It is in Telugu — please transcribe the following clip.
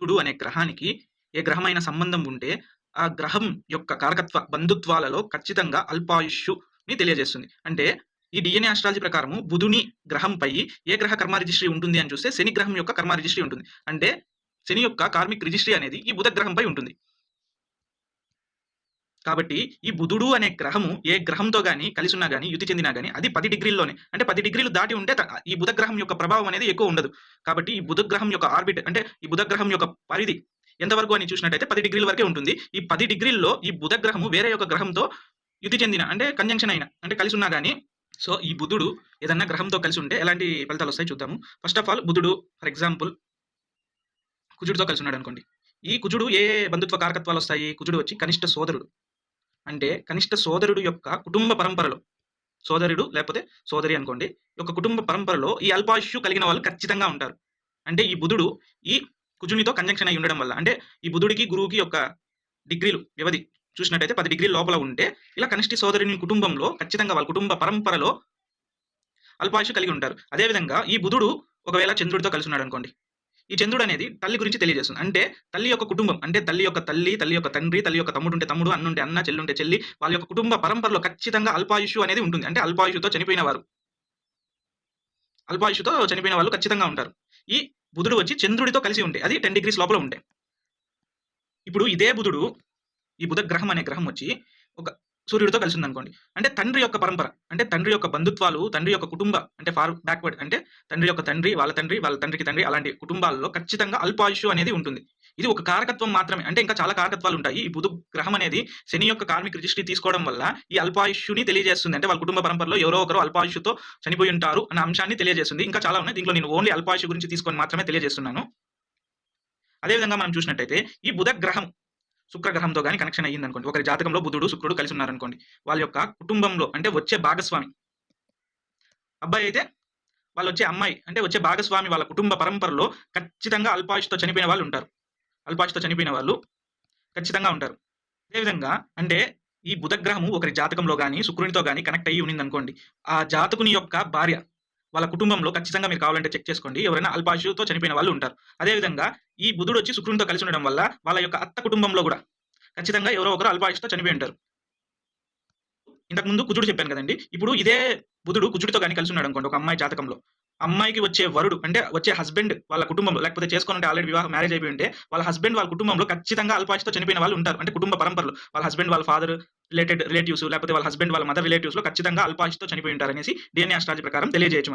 బుధుడు అనే గ్రహానికి ఏ గ్రహమైన సంబంధం ఉంటే ఆ గ్రహం యొక్క కారకత్వ బంధుత్వాలలో ఖచ్చితంగా అల్పాయుష్యుని తెలియజేస్తుంది. అంటే ఈ డిఎన్ఏ ఆస్ట్రాలజీ ప్రకారము బుధుని గ్రహంపై ఏ గ్రహ కర్మ రిజిస్ట్రీ ఉంటుంది అని చూస్తే శని గ్రహం యొక్క కర్మ రిజిస్ట్రీ ఉంటుంది. అంటే శని యొక్క కార్మిక్ రిజిస్ట్రీ అనేది ఈ బుధ గ్రహంపై ఉంటుంది. కాబట్టి ఈ బుధుడు అనే గ్రహము ఏ గ్రహంతో కానీ కలిసి ఉన్నా కానీ యుతి చెందినా కానీ అది పది డిగ్రీల్లోనే. అంటే పది డిగ్రీలు దాటి ఉంటే ఈ బుధ గ్రహం యొక్క ప్రభావం అనేది ఎక్కువ ఉండదు. కాబట్టి ఈ బుధ గ్రహం యొక్క ఆర్బిట్ అంటే ఈ బుధ గ్రహం యొక్క పరిధి ఎంతవరకు అని చూసినట్టయితే పది డిగ్రీల వరకే ఉంటుంది. ఈ పది డిగ్రీల్లో ఈ బుధ గ్రహము వేరే యొక్క గ్రహంతో యుతి చెందిన అంటే కంజంక్షన్ అయిన అంటే కలిసి ఉన్నా కానీ సో ఈ బుధుడు ఏదన్నా గ్రహంతో కలిసి ఉంటే ఎలాంటి ఫలితాలు వస్తాయి చూద్దాము. ఫస్ట్ ఆఫ్ ఆల్ బుధుడు ఫర్ ఎగ్జాంపుల్ కుజుడితో కలిసి ఉన్నాడు అనుకోండి. ఈ కుజుడు ఏ బంధుత్వ కారకత్వాలు వస్తాయి? కుజుడు వచ్చి కనిష్ట సోదరుడు. అంటే కనిష్ట సోదరుడు యొక్క కుటుంబ పరంపరలో. సోదరుడు లేకపోతే సోదరి అనుకోండి యొక్క కుటుంబ పరంపరలో ఈ అల్పాయుష్యు కలిగిన వాళ్ళు ఖచ్చితంగా ఉంటారు. అంటే ఈ బుధుడు ఈ కుజునితో కంజంక్షన్ అయి ఉండడం వల్ల అంటే ఈ బుధుడికి గురువుకి యొక్క డిగ్రీలు వ్యవధి చూసినట్టయితే పది డిగ్రీల లోపల ఉంటే ఇలా కనిష్ట సోదరుని కుటుంబంలో ఖచ్చితంగా వాళ్ళ కుటుంబ పరంపరలో అల్పాయుషు కలిగి ఉంటారు. అదేవిధంగా ఈ బుధుడు ఒకవేళ చంద్రుడితో కలిసి ఉన్నాడు అనుకోండి ఈ చంద్రుడు అనేది తల్లి గురించి తెలియజేస్తుంది. అంటే తల్లి యొక్క కుటుంబం అంటే తల్లి యొక్క తల్లి తల్లి యొక్క తండ్రి తల్లి యొక్క తమ్ముడు ఉంటే తమ్ముడు అన్న ఉంటే అన్న చెల్లి ఉంటే చెల్లి వాళ్ళ యొక్క కుటుంబ పరంపరలో ఖచ్చితంగా అల్పాయుషు అనేది ఉంటుంది. అంటే అల్పాయుషుతో చనిపోయిన వారు. అల్పాయుషుతో చనిపోయిన వాళ్ళు ఖచ్చితంగా ఉంటారు. ఈ బుధుడు వచ్చి చంద్రుడితో కలిసి ఉంటే అది టెన్ డిగ్రీస్ లోపల ఉంటే. ఇప్పుడు ఇదే బుధుడు ఈ బుధ గ్రహం అనే గ్రహం వచ్చి ఒక సూర్యుడితో కలిసి ఉందనుకోండి అంటే తండ్రి యొక్క పరంపర అంటే తండ్రి యొక్క బంధుత్వాలు తండ్రి యొక్క కుటుంబ అంటే ఫార్ బ్యాక్వర్డ్ అంటే తండ్రి యొక్క తండ్రి వాళ్ళ తండ్రి వాళ్ళ తండ్రికి తండ్రి అలాంటి కుటుంబాల్లో ఖచ్చితంగా అల్పాయుషు అనేది ఉంటుంది. ఇది ఒక కారకత్వం మాత్రమే. అంటే ఇంకా చాలా కారకత్వాలు ఉంటాయి. ఈ బుధ గ్రహం అనేది శని యొక్క కార్మిక దృష్టి తీసుకోవడం వల్ల ఈ అల్పాయుష్యుని తెలియజేస్తుంది. అంటే వాళ్ళ కుటుంబ పరంపరలో ఎవరో ఒకరు అల్పాయుషుతో చనిపోయి ఉంటారు అన్న అంశాన్ని తెలియజేస్తుంది. ఇంకా చాలా ఉన్నాయి. దీంట్లో నేను ఓన్లీ అల్పాయుషు గురించి తీసుకొని మాత్రమే తెలియజేస్తున్నాను. అదేవిధంగా మనం చూసినట్టయితే ఈ బుధ గ్రహం శుక్రగ్రహంతో కానీ కనెక్షన్ అయ్యింది అనుకోండి ఒకరి జాతకంలో బుధుడు శుక్రుడు కలిసి ఉన్నారనుకోండి వాళ్ళ యొక్క కుటుంబంలో అంటే వచ్చే భాగస్వామి. అబ్బాయి అయితే వాళ్ళు వచ్చే అమ్మాయి అంటే వచ్చే భాగస్వామి వాళ్ళ కుటుంబ పరంపరలో ఖచ్చితంగా అల్పాయుష్తో చనిపోయిన వాళ్ళు ఉంటారు. అల్పాయుష్తో చనిపోయిన వాళ్ళు ఖచ్చితంగా ఉంటారు. అదేవిధంగా అంటే ఈ బుధగ్రహము ఒకరి జాతకంలో కానీ శుక్రునితో కానీ కనెక్ట్ అయ్యి ఉన్నింది అనుకోండి ఆ జాతకుని యొక్క భార్య వాళ్ళ కుటుంబంలో ఖచ్చితంగా మీరు కావాలంటే చెక్ చేసుకోండి. ఎవరైనా అల్పాయుషుతో చనిపోయిన వాళ్ళు ఉంటారు. అదేవిధంగా ఈ బుధుడు వచ్చి శుక్రునితో కలిసి ఉండడం వల్ల వాళ్ళ యొక్క అత్త కుటుంబంలో కూడా ఖచ్చితంగా ఎవరో ఒకరు అల్పాయుషుతో చనిపోయి ఉంటారు. ఇంతకు ముందు కుజుడు చెప్పాను కదండి. ఇప్పుడు ఇదే బుధుడు కుజుడితో కానీ కలిసి ఉన్నాడు అనుకోండి ఒక అమ్మాయి జాతకంలో. అమ్మాయికి వచ్చే వరుడు అంటే వచ్చే హస్బెండ్ వాళ్ళ కుటుంబంలో లేకపోతే చేసుకుంటే ఆల్రెడీ వివాహం మ్యారేజ్ అయిపోయి ఉంటే వాళ్ళ హస్బెండ్ వాళ్ళ కుటుంబంలో ఖచ్చితంగా అల్పాయుషతో చనిపోయిన వాళ్ళు ఉంటారు. అంటే కుటుంబ పరంపరలో. వాళ్ళ హస్బెండ్ వాళ్ళ ఫాదర్ రిలేటెడ్ రిలేటివ్స్ లేకపోతే వాళ్ళ హస్బెండ్ వాళ్ళ మదర్ రిలేటివ్స్లో ఖచ్చితంగా అల్పాయుషతో చనిపోయి ఉంటారు అనేసి డిఎన్ఏ అస్ట్రాలజీ ప్రకారం తెలియజేయచ్చు